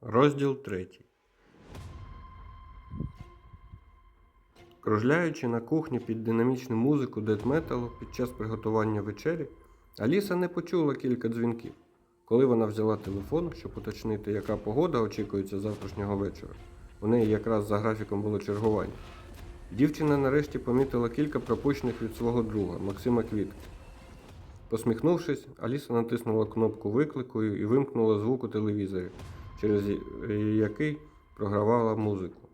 Розділ 3. Кружляючи на кухні під динамічну музику дедметалу під час приготування вечері, Аліса не почула кілька дзвінків. Коли вона взяла телефон, щоб уточнити, яка погода очікується завтрашнього вечора, у неї якраз за графіком було чергування. Дівчина нарешті помітила кілька пропущених від свого друга Максима Квітки. Посміхнувшись, Аліса натиснула кнопку виклику і вимкнула звук у телевізорі, через який програвала музику.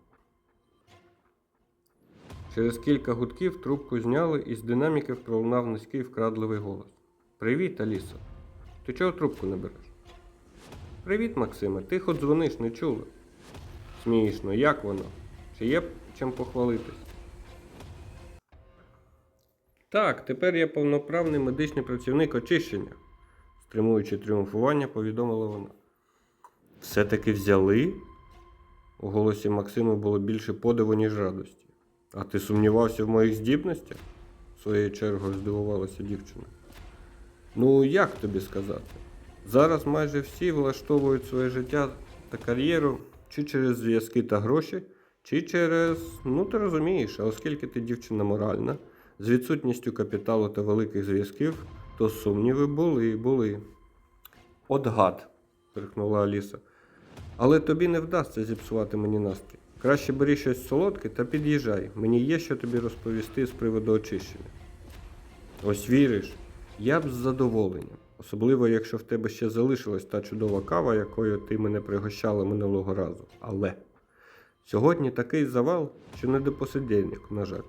Через кілька гудків трубку зняли і з динаміків пролунав низький вкрадливий голос. Привіт, Алісо. Ти чого трубку не береш? Привіт, Максиме, тихо дзвониш, не чула. Смішно, як воно? Чи є чим похвалитись? Так, тепер я повноправний медичний працівник очищення, стримуючи тріумфування, повідомила вона. Все-таки взяли? У голосі Максима було більше подиву, ніж радості. А ти сумнівався в моїх здібностях? своєю чергою здивувалася дівчина. Ну, як тобі сказати? Зараз майже всі влаштовують своє життя та кар'єру чи через зв'язки та гроші, чи через, ну ти розумієш, а оскільки ти дівчина моральна, з відсутністю капіталу та великих зв'язків, то сумніви були, були. От гад, крикнула Аліса. Але тобі не вдасться зіпсувати мені настрій. Краще бери щось солодке та під'їжджай. Мені є що тобі розповісти з приводу очищення. Ось віриш, я б з задоволенням, особливо якщо в тебе ще залишилась та чудова кава, якою ти мене пригощала минулого разу. Але сьогодні такий завал, що не до посидельник, на жаль.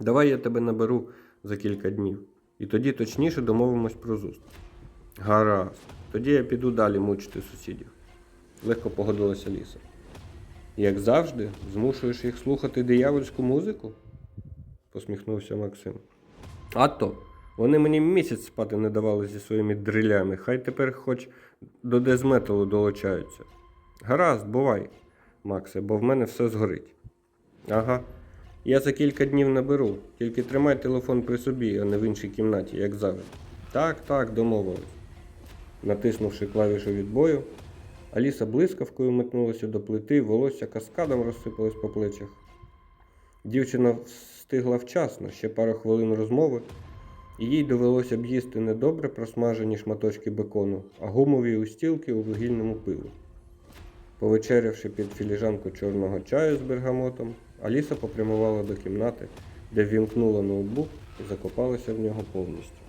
Давай я тебе наберу за кілька днів, і тоді точніше домовимось про зустріч. Гаразд, тоді я піду далі мучити сусідів. Легко погодилася Ліса. Як завжди, змушуєш їх слухати диявольську музику? посміхнувся Максим. А то, вони мені місяць спати не давали зі своїми дрилями, хай тепер хоч до дезметалу долучаються. Гаразд, бувай, Максе, бо в мене все згорить. Ага. Я за кілька днів наберу, тільки тримай телефон при собі, а не в іншій кімнаті, як завжди. Так, так, домовились. Натиснувши клавішу відбою, Аліса блискавкою метнулася до плити, волосся каскадом розсипалось по плечах. Дівчина встигла вчасно, ще пару хвилин розмови, і їй довелося б їсти не добре просмажені шматочки бекону, а гумові устілки у вугільному пилу. Повечерявши під філіжанку чорного чаю з бергамотом, Аліса попрямувала до кімнати, де ввімкнула ноутбук і закопалася в нього повністю.